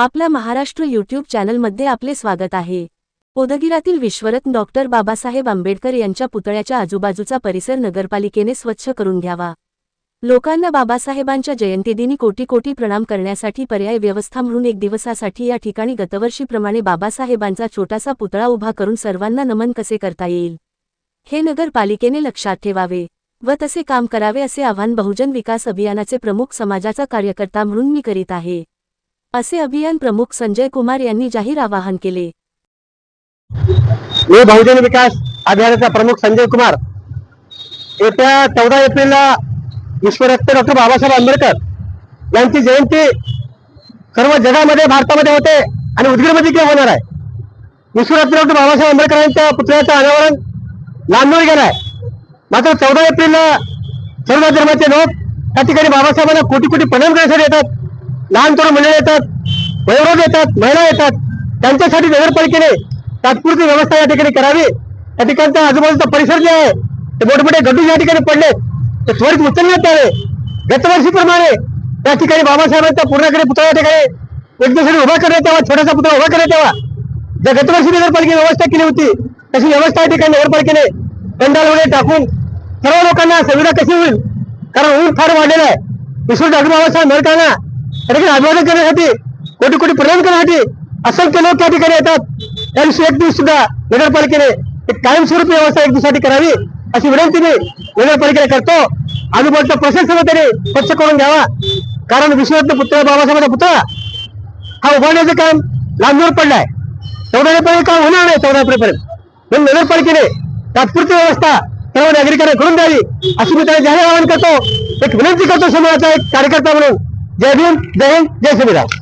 आपल्या महाराष्ट्र यूट्यूब चॅनलमध्ये आपले स्वागत आहे. पोदगिरातील विश्वरत्न डॉक्टर बाबासाहेब आंबेडकर यांच्या पुतळ्याच्या आजूबाजूचा परिसर नगरपालिकेने स्वच्छ करून घ्यावा. लोकांना बाबासाहेबांच्या जयंतीदिनी कोटी कोटी प्रणाम करण्यासाठी पर्याय व्यवस्था म्हणून एक दिवसासाठी या ठिकाणी गतवर्षीप्रमाणे बाबासाहेबांचा छोटासा पुतळा उभा करून सर्वांना नमन कसे करता येईल? हे नगरपालिकेने लक्षात ठेवावे व तसे काम करावे असे आवाहन बहुजन विकास अभियानाचे प्रमुख समाजाचा कार्यकर्ता म्हणून मी करीत आहे. असे अभियान प्रमुख संजय कुमार यांनी जाहीर आवाहन केले. मी बहुजन विकास अभियानाचा प्रमुख संजय कुमार. येत्या चौदा एप्रिलला विश्वरत्न डॉक्टर बाबासाहेब आंबेडकर यांची जयंती सर्व जगामध्ये भारतामध्ये होते आणि उदगीरमध्ये किंवा होणार आहे? विश्वरत्न डॉक्टर बाबासाहेब आंबेडकरांच्या पुतळ्याचं अनावरण लांबून गेलं आहे मात्र चौदा एप्रिलला सर्व धर्माचे लोक त्या ठिकाणी बाबासाहेबांना कोटी कोटी प्रणाम करण्यासाठी येतात. लहान तरुण मंडळी येतात. वयोवृद्ध येतात महिला येतात त्यांच्यासाठी नगरपालिकेने तात्पुरती व्यवस्था या ठिकाणी करावी. त्या ठिकाणचा आजूबाजूचा परिसर जे आहे ते मोठमोठे गड्डू या ठिकाणी पडले ते त्वरित उचलण्यात यावे. गतवर्षीप्रमाणे त्या ठिकाणी बाबासाहेबांच्या पूर्णाकडे पुतळा या ठिकाणी एक दिवसाने उभा करण्यात यावा छोटासा पुतळा उभा करण्यात यावा. ज्या गतवर्षी नगरपालिकेने व्यवस्था केली होती तशी व्यवस्था या ठिकाणी नगरपालिकेने पंडाल वगैरे टाकून सर्व लोकांना सुविधा कशी होईल? कारण ऊन फार वाढलेलं आहे. विश्व डॉक्टर बाबासाहेब आंबेडकरांना या ठिकाणी अभिवादन करण्यासाठी कोटी कोटी प्रदान करण्यासाठी असंख्य लोक या ठिकाणी येतात. त्यांची एक दिवस सुद्धा नगरपालिकेने एक कायमस्वरूपी व्यवस्था एक दिवसासाठी करावी अशी विनंती मी नगरपालिकेने करतो. आजूबाजूचा प्रशासन त्याने स्वच्छ करून घ्यावा. कारण विश्वरत्न पुतळा बाबासाहेबांचा पुतळा हा उभारण्याचं काम लांबवर पडलाय. चौदा काम होणार नाही चौदा म्हणून नगरपालिकेने तात्पुरती व्यवस्था सर्व नागरिकांना करून द्यावी अशी मी त्याला जाहीर आवाहन करतो. एक विनंती करतो समाजाचा एक कार्यकर्ता म्हणून. जय भीम जय हिंद जय संविधान.